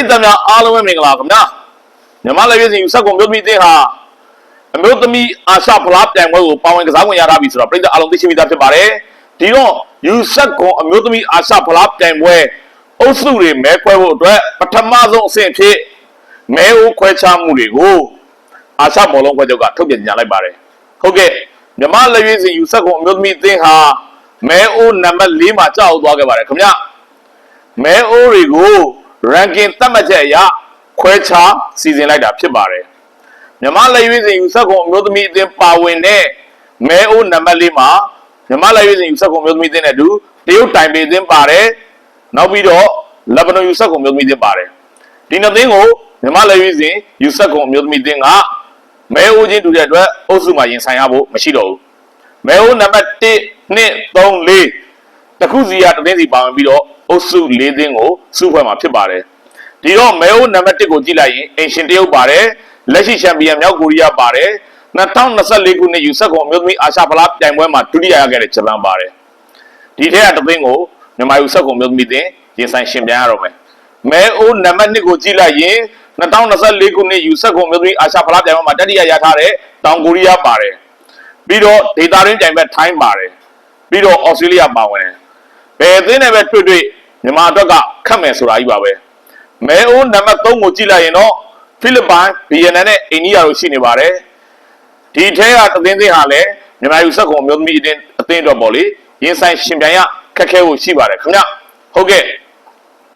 ရိသတ်များအားလုံးပဲမင်္ဂလာခင်ဗျာမြန်မာလက်ရွေးစင်ယူဆက်ကုန်မျိုးသမီးအသင်းဟာအမျိုးသမီးအာရှဖလားပြိုင်ပွဲကိုပါဝင်ကစားခွင့်ရထားပြီဆိုတော့ပြည်သက်အားလုံးသိရှိပြီးသားဖြစ်ပါတယ်ဒီတော့ယူဆက်ကုန်အမျိုးသမီးအာရှဖလားပြိုင်ပွဲအုပ်စုတွေမဲခွဲဖို့အတွက်ပထမဆုံးအဆင့်အဖြစ်မဲအိုးခွဲခြားမှုတွေကိုအာရှဘောလုံးခွဲချုပ်ကထုတ်ပြန်ကြေညာလိုက်ပါတယ်ဟုတ်ကဲ့မြန်မာလက်ရွေးစင်ယူဆက်ကုန်အမျိုးသမီးအသင်းဟာမဲအိုးနံပါတ်၄မှာကြောက်သွားခဲ့ပါတယ်ခင်ဗျာမဲအိုးတွေကို ranking သတ်မှတ်ချက်အရခွဲခြားစီစဉ်လိုက်တာဖြစ်ပါတယ်။မြမလက်ရွေးစင်ယူဆက်ကုန်အမျိုးသမီးအသင်းပါဝင်တဲ့မဲအိုးနံပါတ်၄မှာမြမလက်ရွေးစင်ယူဆက်ကုန်အမျိုးသမီးအသင်းနဲ့အတူတရုတ်တိုင်ပေအသင်းပါတယ်။နောက်ပြီးတော့လက်ဘနွန်ယူဆက်ကုန်အမျိုးသမီးအသင်းပါတယ်။ဒီနှစ်သင်းကိုမြမလက်ရွေးစင်ယူဆက်ကုန်အမျိုးသမီးအသင်းကမဲအိုးချင်းတူတဲ့အတွက်အုပ်စုမှာရင်ဆိုင်ရဖို့မရှိတော့ဘူး။မဲအိုးနံပါတ်1 2 3 4 တခုစီကတသိန်းစီပါဝင်ပြီးတော့အုပ်စု၄သင်းကိုစုဖွဲ့မှာဖြစ်ပါတယ်ဒီတော့မဲအိုးနံပါတ်1ကိုကြည့်လိုက်ရင်အင်ရှင်တရုတ်ပါတယ်လက်ရှိချန်ပီယံမြောက်ကိုရီးယားပါတယ်2024ခုနှစ်ယူဆက်ကုန်အမျိုးသမီးအာရှဖလားပြိုင်ပွဲမှာဒုတိယရခဲ့တဲ့ဂျပန်ပါတယ်ဒီထက်ကတသိန်းကိုမြန်မာယူဆက်ကုန်အမျိုးသမီးတင်ရင်ဆိုင်ရှင်ပြိုင်ရတော့မယ်မဲအိုးနံပါတ်2ကိုကြည့်လိုက်ရင်2024ခုနှစ်ယူဆက်ကုန်အမျိုးသမီးအာရှဖလားပြိုင်ပွဲမှာတတိယရထားတဲ့တောင်ကိုရီးယားပါတယ်ပြီးတော့ဒေတာရင်းပြိုင်ပွဲထိုင်းပါတယ်ပြီးတော့ဩစတြေးလျပါဝင်တယ် ဘယ်အသင်းနဲ့ပဲတွေ့တွေ့မြန်မာအတွက်ကခတ်မယ်ဆိုတာကြီးပါပဲမဲအိုးနံပါတ်3ကိုကြည့်လိုက်ရင်တော့ဖိလစ်ပိုင်ဗီယက်နမ်နဲ့အိန္ဒိယတို့ရှိနေပါတယ်ဒီထဲကတသင်းသင်းဟာလည်းမြန်မာယူဆက်ကုန်အမျိုးသမီးအသင်းအသင်းတော့ပေါ့လေရင်ဆိုင်ရှင်ပြိုင်ရခက်ခဲဖို့ရှိပါတယ်ခင်ဗျဟုတ်ကဲ့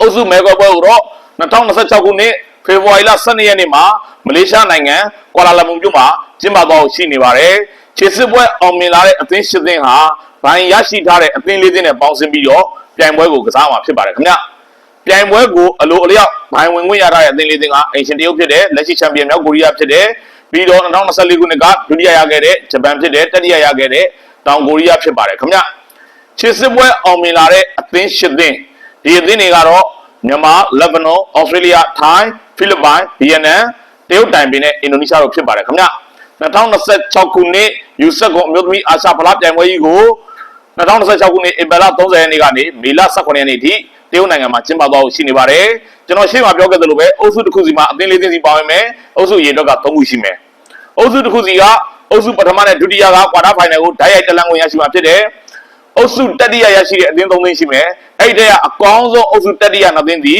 အုပ်စုမဲကောပွဲကိုတော့2026ခုနှစ်ဖေဖော်ဝါရီလ12ရက်နေ့မှာမလေးရှားနိုင်ငံကွာလာလမ်ပူမြို့မှာကျင်းပသွားဖို့ရှိနေပါတယ်ခြေစစ်ပွဲအောင်မြင်လာတဲ့အသင်းရှစ်သင်းဟာ ဗိုင်ရရှိထားတဲ့အသင်းလေးသင်းနဲ့ပေါင်းစည်းပြီးတော့ပြိုင်ပွဲကိုကစားမှာဖြစ်ပါတယ်ခင်ဗျပြိုင်ပွဲကိုအလိုအလျောက်ဗိုင်ဝင်ခွင့်ရထားတဲ့အသင်းလေးသင်းကအင်ရှင်တရုတ်ဖြစ်တယ်လက်ရှိချန်ပီယံမြောက်ကိုရီးယားဖြစ်တယ်ပြီးတော့2024ခုနှစ်ကဒုတိယရခဲ့တဲ့ဂျပန်ဖြစ်တယ်တတိယရခဲ့တဲ့တောင်ကိုရီးယားဖြစ်ပါတယ်ခင်ဗျခြေစစ်ပွဲအောင်မြင်လာတဲ့အသင်းရှစ်သင်းဒီအသင်းတွေကတော့မြန်မာလက်ဘနွန်ဩစတြေးလျထိုင်းဖိလစ်ပိုင်ဗီယက်နမ်တရုတ်တိုင်ပင်နဲ့အင်ဒိုနီးရှားတို့ဖြစ်ပါတယ်ခင်ဗျ2026ခုနှစ်ယူဆက်ကွန်အမျိုးသမီးအာရှဖလားပြိုင်ပွဲကြီးကို 2026ခုနှစ်ဧပြီလ30ရက်နေ့ကနေမေလ18ရက်နေ့ထိတရုတ်နိုင်ငံမှာကျင်းပသွားဖို့ရှိနေပါတယ်ကျွန်တော်ရှေ့မှာပြောခဲ့သလိုပဲအုပ်စုတစ်ခုစီမှာအသင်းလေးသင်းစီပါဝင်မယ်အုပ်စုရေအတွက်က3ခုရှိမယ်အုပ်စုတစ်ခုစီကအုပ်စုပထမနဲ့ဒုတိယကကွာတာဖိုင်နယ်ကိုဓာတ်ရိုက်တလန်ဝင်ရရှိမှာဖြစ်တယ်အုပ်စုတတိယရရှိတဲ့အသင်း3သင်းရှိမယ်အဲ့ဒီတည်းကအကောင်းဆုံးအုပ်စုတတိယနှစ်သင်းဒီ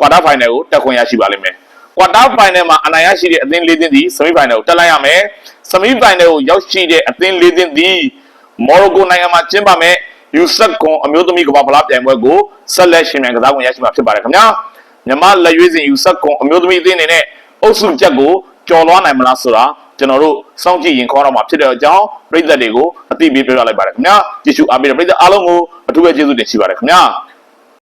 ကွာတာဖိုင်နယ်ကိုတက်ခွင့်ရရှိပါလိမ့်မယ်ကွာတာဖိုင်နယ်မှာအနိုင်ရရှိတဲ့အသင်း၄သင်းဒီဆမီဖိုင်နယ်ကိုတက်လိုက်ရမယ်ဆမီဖိုင်နယ်ကိုရောက်ရှိတဲ့အသင်း၄သင်းဒီ မော်ရိုကိုနိုင်ငံမှာကျင်းပမဲ့ယူဆက်ကွန်အမျိုးသမီးကမ္ဘာဖလားပြိုင်ပွဲကိုဆက်လက်ရှင်မြန်ကစားဝင်ရရှိမှာဖြစ်ပါတယ်ခင်ဗျာမြန်မာလက်ရွေးစင်ယူဆက်ကွန်အမျိုးသမီးအသင်းအနေနဲ့အုပ်စုချက်ကိုကျော်လွှားနိုင်မလားဆိုတာကျွန်တော်တို့စောင့်ကြည့်ရင်ခေါ်တော့မှာဖြစ်တဲ့အကြောင်းပြည်သက်တွေကိုအသိပေးပြရလိုက်ပါတယ်ခင်ဗျာကျေးဇူးအားပေးတဲ့ပြည်သက်အားလုံးကိုအထူးပဲကျေးဇူးတင်ရှိပါတယ်ခင်ဗျာ